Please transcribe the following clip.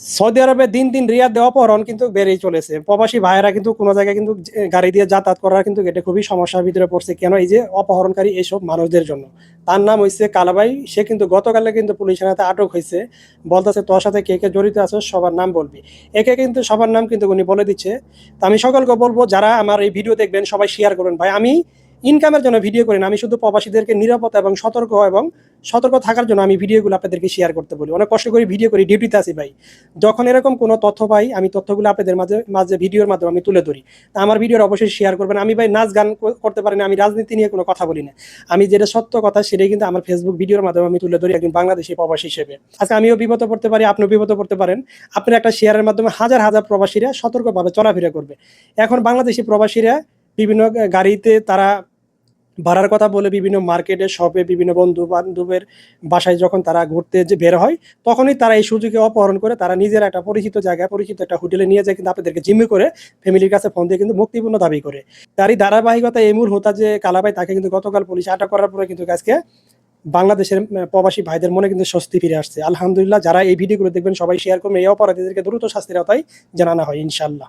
Saudi আরবে দিন দিন রিয়াদে অপহরণ কিন্তু বেড়েই চলেছে। প্রবাসী ভাইয়েরা কিন্তু কোনো জায়গায় কিন্তু গাড়ি দিয়ে যাতায়াত করার কিন্তু এটা খুবই সমস্যার ভিতরে পড়ছে। কেন এই যে অপহরণকারী এইসব মানুষদের জন্য? তার নাম হয়েছে কালাবাই। সে কিন্তু গতকালে কিন্তু পুলিশের হাতে আটক হয়েছে বলতেছে, তোর সাথে কে কে জড়িত আছে, সবার নাম বলবি। একে কিন্তু, সবার নাম কিন্তু উনি বলে দিচ্ছে। তো আমি সকলকে বলব, যারা আমার এই ভিডিও দেখবেন, সবাই শেয়ার করবেন ভাই, আমি ইনকামের জন্য ভিডিও করি না, আমি শুধু প্রবাসীদেরকে নিরাপত্তা এবং সতর্ক এবং সতর্ক থাকার জন্য আমি ভিডিওগুলো আপনাদেরকে শেয়ার করতে বলি। অনেক কষ্ট করে ভিডিও করি ডিউটিতে আছি ভাই। যখন এরকম কোনো তথ্য পাই, আমি তথ্যগুলো আপনাদের মাঝে মাঝে ভিডিওর মাধ্যমে আমি তুলে ধরি। আমার ভিডিওর অবশ্যই শেয়ার করবেন। আমি ভাই নাচ গান করতে পারি না, আমি রাজনীতি নিয়ে কোনো কথা বলি না। আমি যেটা সত্য কথা, সেটাই কিন্তু আমার ফেসবুক ভিডিওর মাধ্যমে আমি তুলে ধরি একজন বাংলাদেশি প্রবাসী হিসেবে। আজকে আমিও বিপদে পড়তে পারি, আপনিও বিপদে পড়তে পারেন। আপনার একটা শেয়ারের মাধ্যমে হাজার হাজার প্রবাসীরা সতর্কভাবে চলাফেরা করবে। এখন বাংলাদেশি প্রবাসীরা বিভিন্ন গাড়িতে তারা ভাড়ার কথা বলে বিভিন্ন মার্কেটে, শপে বিভিন্ন বন্ধু বান্ধবের বাসায় যখন তারা ঘুরতে যে বের হয়, তখনই তারা এই সুযোগে অপহরণ করে তারা নিজের একটা পরিচিত জায়গায়, পরিচিত একটা হোটেলে নিয়ে যায় কিন্তু আপনাদেরকে জিম্মি করে ফ্যামিলির কাছে ফোন দিয়ে কিন্তু মুক্তিপূর্ণ দাবি করে। তারই ধারাবাহিকতা এমুর হোতা যে কালাবাই, তাকে কিন্তু গতকাল পুলিশ আটক করার পরে কিন্তু আজকে বাংলাদেশের প্রবাসী ভাইদের মনে কিন্তু স্বস্তি ফিরে আসছে। আলহামদুলিল্লাহ, যারা এই ভিডিওগুলো দেখবেন সবাই শেয়ার করবেন। এই অপরাধীদেরকে দ্রুত শাস্তির আওতায় জানানো হয় ইনশাল্লাহ